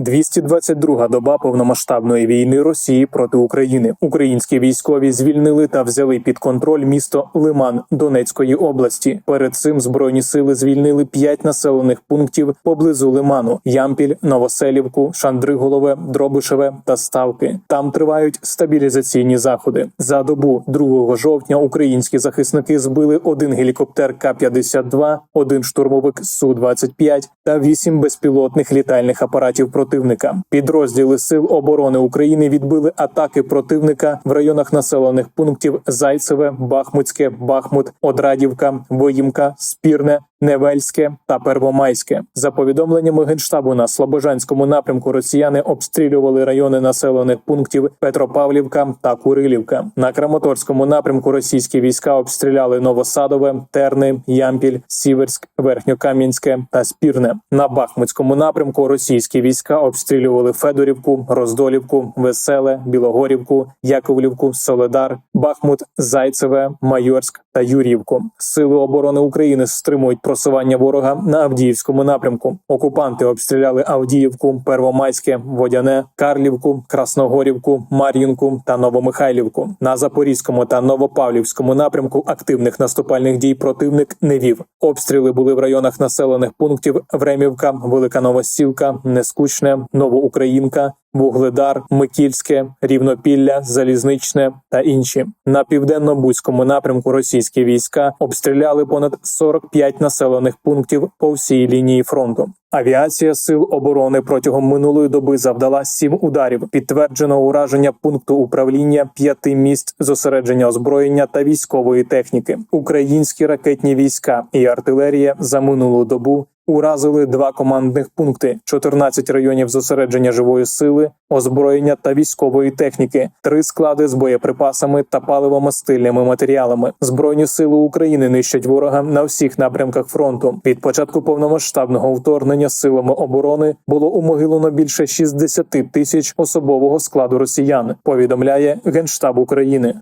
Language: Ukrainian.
222-га доба повномасштабної війни Росії проти України. Українські військові звільнили та взяли під контроль місто Лиман Донецької області. Перед цим збройні сили звільнили п'ять населених пунктів поблизу Лиману: Ямпіль, Новоселівку, Шандриголове, Дробишеве та Ставки. Там тривають стабілізаційні заходи. За добу 2 жовтня українські захисники збили один гелікоптер К-52, один штурмовик Су-25 та вісім безпілотних літальних апаратів противника. Підрозділи сил оборони України відбили атаки противника в районах населених пунктів Зайцеве, Бахмутське, Бахмут, Одрадівка, Воїмка, Спірне. Невельське та Первомайське за повідомленнями генштабу на Слобожанському напрямку Росіяни обстрілювали райони населених пунктів Петропавлівка та Курилівка. На Краматорському напрямку російські війська обстріляли Новосадове, Терни, Ямпіль, Сіверськ, Верхньокам'янське та Спірне. На Бахмутському напрямку російські війська обстрілювали Федорівку, Роздолівку, Веселе, Білогорівку, Яковлівку, Соледар, Бахмут, Зайцеве, Майорськ та Юрівку. Сили оборони України стримують просування ворога на Авдіївському напрямку. Окупанти обстріляли Авдіївку, Первомайське, Водяне, Карлівку, Красногорівку, Мар'їнку та Новомихайлівку. На Запорізькому та Новопавлівському напрямку активних наступальних дій противник не вів. Обстріли були в районах населених пунктів Времівка, Велика Новосілка, Нескучне, Новоукраїнка. Вугледар, Микільське, Рівнопілля, Залізничне та інші на південно-бузькому напрямку російські війська обстріляли понад 45 населених пунктів по всій лінії фронту. Авіація сил оборони протягом минулої доби завдала сім ударів. Підтверджено ураження пункту управління п'яти місць зосередження озброєння та військової техніки. Українські ракетні війська і артилерія за минулу добу уразили два командних пункти: 14 районів зосередження живої сили, озброєння та військової техніки, три склади з боєприпасами та паливомастильними матеріалами. Збройні сили України нищать ворога на всіх напрямках фронту. Від початку повномасштабного вторгнення силами оборони було умогилено більше 60 тисяч особового складу росіян. Повідомляє генштаб України.